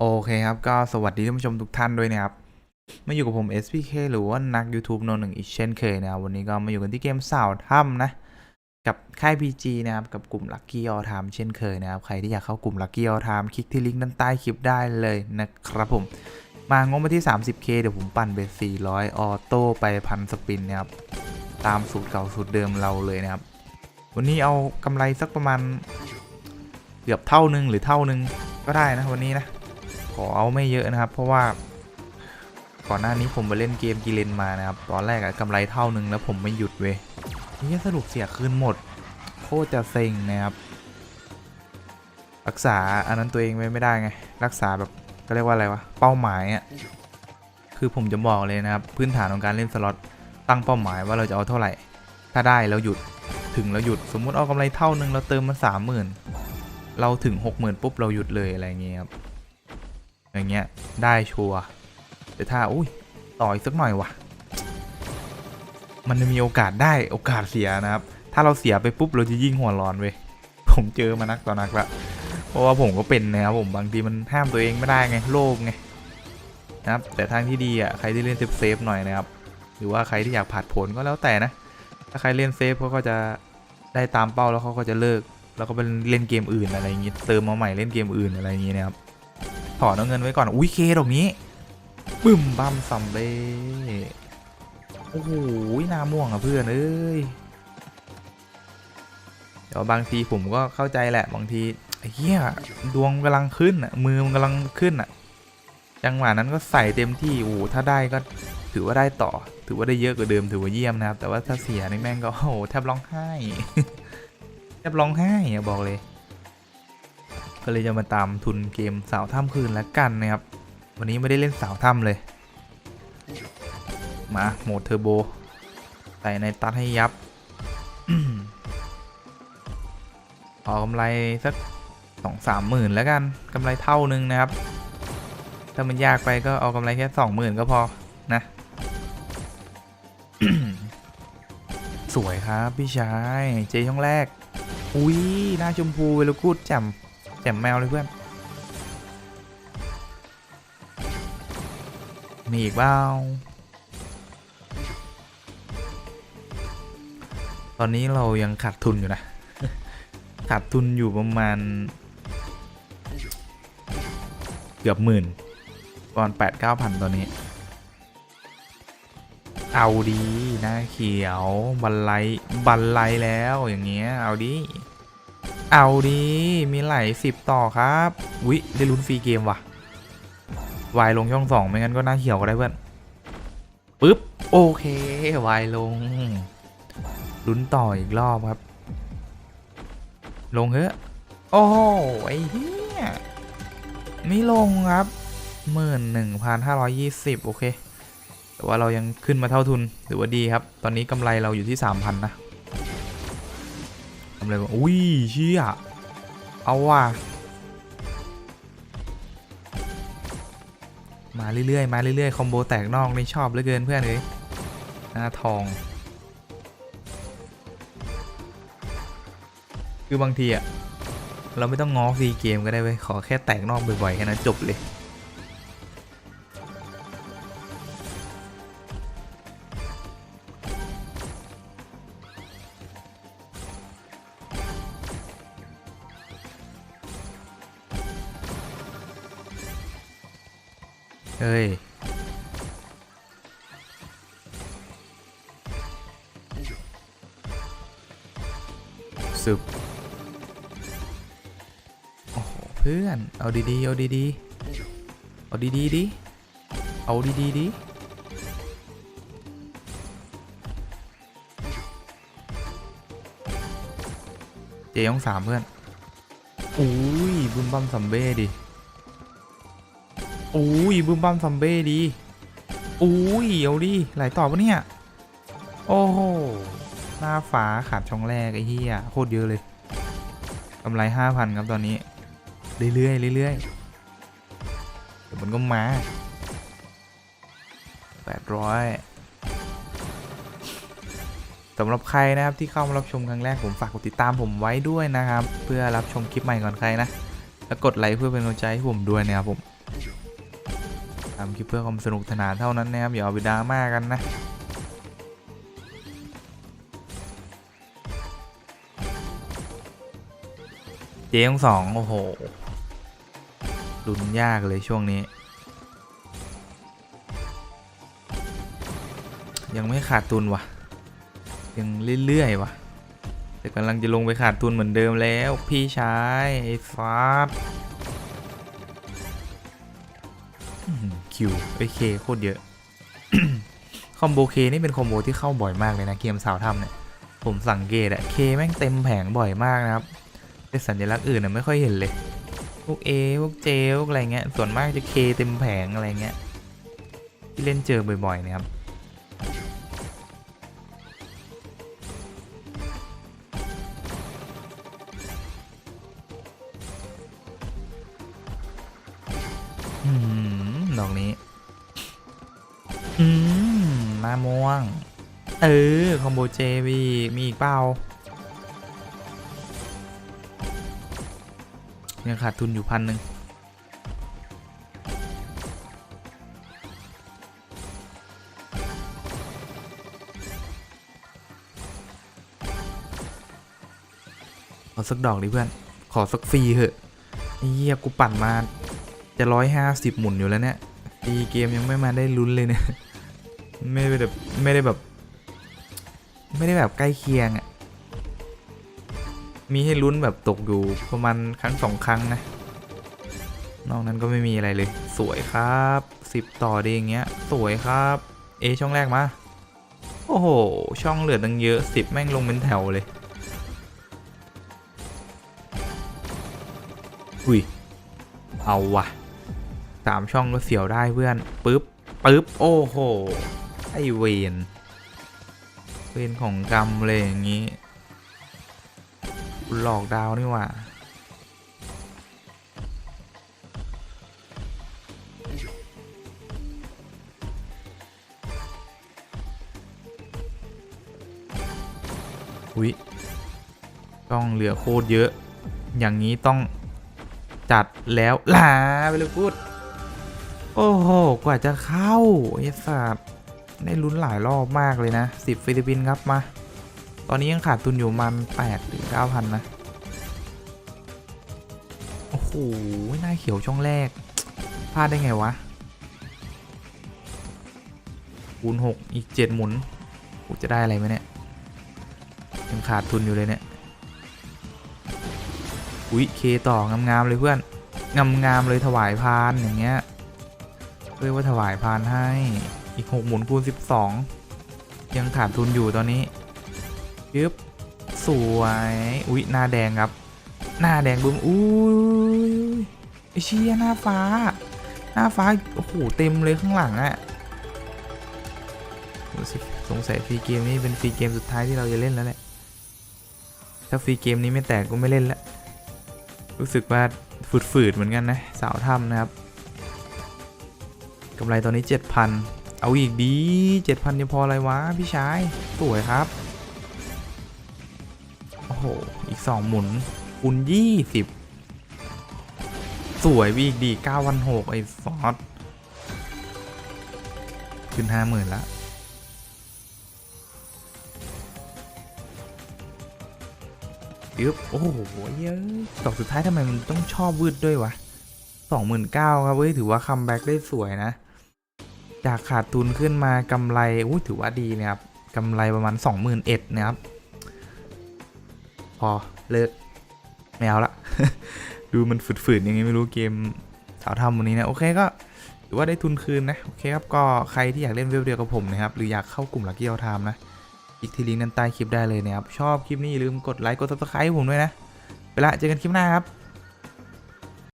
โอเคครับก็สวัสดีท่านผู้ชมทุกท่านด้วยนะครับ มาอยู่กับผม SPK หรือว่านัก YouTube โนหนึ่งอีกเช่นเคยนะครับวันนี้ก็มาอยู่กันที่เกมสาวถ้ำนะ กับค่าย PG นะครับ กับกลุ่ม Lucky All Time เช่นเคยนะครับ ใครที่อยากเข้ากลุ่ม Lucky All Time คลิกที่ลิงก์ด้านใต้คลิปได้เลยนะครับผม มางบมาที่ 30k เดี๋ยวผมปั่นไป 400 ออโต้ไปพันสปินนะครับ ตามสูตรเก่าสูตรเดิมเราเลยนะครับ วันนี้เอากำไรสักประมาณเกือบเท่านึงหรือเท่านึงก็ได้นะวันนี้นะ ขอเอาไม่เยอะนะครับ เพราะว่าก่อนหน้านี้ผมไปเล่นเกมกีเลนมานะครับ ตอนแรกอะกำไรเท่านึงแล้วผมไม่หยุดเว้ยนี่สรุปเสียคืนหมด โคตรจะเซ็งนะครับ รักษาอันนั้นตัวเองไว้ไม่ได้ไง รักษาแบบก็เรียกว่าอะไรวะ เป้าหมายอะคือผมจะบอกเลยนะครับ พื้นฐานของการเล่นสล็อตตั้งเป้าหมายว่าเราจะเอาเท่าไหร่ ถ้าได้เราหยุดถึงเราหยุดสมมุติเอากำไรเท่านึงเราเติมมาสามหมื่นเราถึงหกหมื่นปุ๊บเราหยุดเลยอะไรเงี้ยครับ อย่างเงี้ยได้ชัวร์แต่ถ้าอุ้ยต่ออีกสักหน่อยวะมันจะมีโอกาสได้โอกาสเสียนะครับ ถ้าเราเสียไปปุ๊บเราจะยิ่งหัวร้อนเว้ยผมเจอมานักต่อนักละเพราะว่าผมก็เป็นนะครับผมบางทีมันห้ามตัวเองไม่ได้ไงโลภไงนะครับแต่ทางที่ดีอะใครที่เล่นเซฟเซฟๆหน่อยนะครับหรือว่าใครที่อยากผัดผลก็แล้วแต่นะ ถ้าใครเล่นเซฟเขาก็จะได้ตามเป้าแล้วเขาก็จะเลิก แล้วก็ไปเล่นเกมอื่นอะไรอย่างงี้เติมมาใหม่เล่นเกมอื่นอะไรอย่างงี้นะครับ ถอนเอาเงินไว้ก่อน อุ้ยเคดอกนี้บึ้มบัมซัมเบ้โอ้โหหน้าม่วงอะเพื่อนเอ้ยเดี๋ยวบางทีผมก็เข้าใจแหละบางทีเหี้ยดวงกำลังขึ้นอะมือมันกำลังขึ้นอะจังหวะนั้นก็ใส่เต็มที่โอ้โหถ้าได้ก็ถือว่าได้ต่อ ถือว่าได้เยอะกว่าเดิมถือว่าเยี่ยมนะครับ แต่ว่าถ้าเสียนี่แม่งก็โอ้โหแทบร้องไห้แทบร้องไห้อะบอกเลย ก็เลยจะมาตามทุนเกมสาวถ้ำคืนแล้วกันนะครับ วันนี้ไม่ได้เล่นสาวถ้ำเลย มาโหมดเทอร์โบใส่ในตัดให้ยับขอกำไรสักสองสามหมื่นแล้วกันกำไรเท่านึงนะครับ ถ้ามันยากไปก็เอากำไรแค่สองหมื่นก็พอนะ สวยครับพี่ชาย เจช่องแรก อุ้ยหน้าชมพูเวลกูดแจ่ม แจ่มแมวเลยเพื่อน มีอีกเปล่าตอนนี้เรายังขาดทุนอยู่นะ ขาดทุนอยู่ประมาณ เกือบหมื่นก่อนแปดเก้าพันตอนนี้ เอาดีหน้าเขียว บันไลบันไลแล้วอย่างเงี้ย เอาดี เอาดีมีไหลสิบต่อครับวิได้ลุ้นฟรีเกมว่ะวายลงช่องสองไม่งั้นก็น้าเขียวก็ได้เพื่อนปึ๊บโอเควายลงลุ้นต่ออีกรอบครับ ลงเถอะโอ้ไอ้เหี้ยไม่ลงครับหมื่นหนึ่งพันห้าร้อยยี่สิบโอเค แต่ว่าเรายังขึ้นมาเท่าทุนถือว่าดีครับ ตอนนี้กำไรเราอยู่ที่สามพันนะำอะไรวะอุ้ยเชี่ยเอาว่ะมาเรื่อยๆ มาเรื่อยๆ คอมโบแตกนอกนี่ชอบเหลือเกินเพื่อนเลยหน้าทอง คือบางทีอะเราไม่ต้องง้อฟรีเกมก็ได้เว้ย ขอแค่แตกนอกบ่อยๆ แค่นั้นจบเลย เฮ้ย สึบ โอ้โห เพื่อน เอาดีๆ เอาดีๆ เอาดีๆดิ เอาดีๆดิเจยองสามเพื่อน อุ้ยบุมบัมซัมเบ้ดิ อุ้ยบึ้มบัมซัมเบ้ดีอุ้ยเอาดิไหลต่อปะเนี่ย โอ้โหหน้าฟ้าขาดช่องแรกไอ้เหี้ยโคตรเยอะเลยกำไรห้าพันครับตอนนี้ เรื่อยๆเรื่อยๆเดี๋ยวมันก็มาแปดร้อยสำหรับใครนะครับที่เข้ามารับชมครั้งแรกผมฝากกดติดตามผมไว้ด้วยนะครับ เพื่อรับชมคลิปใหม่ก่อนใครนะ แล้วกดไลค์เพื่อเป็นกำลังใจให้ผมด้วยนะครับผม ทำคลิปเพื่อความสนุกสนานเท่านั้นนะครับอย่าเอาไปดราม่ากันนะเจ๊งสองโอ้โหลุ้นยากเลยช่วงนี้ ยังไม่ขาดทุนวะยังเรื่อยๆวะแต่กำลังจะลงไปขาดทุนเหมือนเดิมแล้ว พี่ชายไอ้ฟาด คิวไอเคโคตรเยอะ คอมโบเคนี่เป็นคอมโบที่เข้าบ่อยมากเลยนะเกมสาวทำเนี่ย ผมสังเกตอะเคแม่งเต็มแผงบ่อยมากนะครับแต่สัญลักษณ์อื่นน่ะไม่ค่อยเห็นเลย พวก A พวก J พวกอะไรเงี้ย ส่วนมากจะ K เต็มแผงอะไรเงี้ย ที่เล่นเจอบ่อยๆนะครับอืม ดอกนี้ อืมหน้าม่วง เออ คอมโบเจวีมีอีกเปล่ายังขาดทุนอยู่พันหนึ่งขอสักดอกดิเพื่อน ขอสักฟรีเหอะเหี้ยกูปั่นมา จะร้อยห้าสิบหมุนอยู่แล้วเนี่ยฟรีเกมยังไม่มาได้ลุ้นเลยเนี่ยไม่ได้แบบไม่ได้แบบ ไม่ได้แบบใกล้เคียงอะมีให้ลุ้นแบบตกอยู่ประมาณครั้งสองครั้งนะ นอกนั้นก็ไม่มีอะไรเลย สวยครับสิบต่อดีอย่างเงี้ย สวยครับ เอช่องแรกมา โอ้โห ช่องเหลือตั้งเยอะสิบแม่งลงเป็นแถวเลย อุ้ย เอาว่ะ สามช่องก็เสียวได้เพื่อนปึ๊บปึ๊บโอ้โหไอเวนเวนของกรรมเลยอย่างงี้หลอกดาวนี่หว่าอุ๊ยต้องเหลือโคตรเยอะ อย่างนี้ต้องจัดแล้วลาไปเลยพูด โอ้โห กว่าจะเข้าไอ้สัตว์ได้ลุ้นหลายรอบมากเลยนะ 10 ฟิลิปปินส์ครับมา ตอนนี้ยังขาดทุนอยู่มัน8ถึง9,000 นะ โอ้โหหน้าเขียวช่องแรก พลาดได้ไงวะคูณ6อีก 7 หมุนกูจะได้อะไรไหมเนี่ย ยังขาดทุนอยู่เลยเนี่ย อุ๊ยเคต่องามๆเลยเพื่อน งามๆเลยถวายพานอย่างเงี้ย เรียกว่าถวายพานให้อีก 6 หมุนคูณ 12 ยังขาดทุนอยู่ตอนนี้ยึบสวย อุ๊ย หน้าแดงครับ หน้าแดงบึ้มอุ้ยไอเชี่ยหน้าฟ้า หน้าฟ้า โอ้โห เต็มเลยข้างหลังอะดูสิสงสัยฟรีเกมนี้เป็นฟรีเกมสุดท้ายที่เราจะเล่นแล้วแหละ ถ้าฟรีเกมนี้ไม่แตกก็ไม่เล่นละ รู้สึกว่าฝืดๆเหมือนกันนะ สาวถ้ำนะครับ กำไรตอนนี้ 7,000 เอาอีกดี7,000จะพออะไรวะพี่ชายสวยครับ โอ้โห อีก 2 หมุนคูณ20 สวยวีกดี9วัน6ไอ้ฟอสขึ้น 50,000ละยึบโอ้โหเยอะดอกสุดท้ายทำไมมันต้องชอบวืดด้วยวะ 29,000 ครับเว้ยถือว่าคัมแบ็กได้สวยนะ จากขาดทุนขึ้นมากำไรอุ้ถือว่าดีนะครับกำไรประมาณ 21,000นะครับ พอเลิกไม่เอาละ ดูมันฝืดๆยังไงไม่รู้เกมสาวทำวันนี้นะโอเคก็ถือว่าได้ทุนคืนนะโอเคครับก็ใครที่อยากเล่นเวลเดียวกับผมนะครับหรืออยากเข้ากลุ่มลักกี้เอาไทม์นะอีกที่ลิงก์ด้นใต้คลิปได้เลยนะครับชอบคลิปนี้อย่าลืมกดไลค์กด subscribe ให้ผมด้วยนะไปละเจอกันคลิปหน้าครับ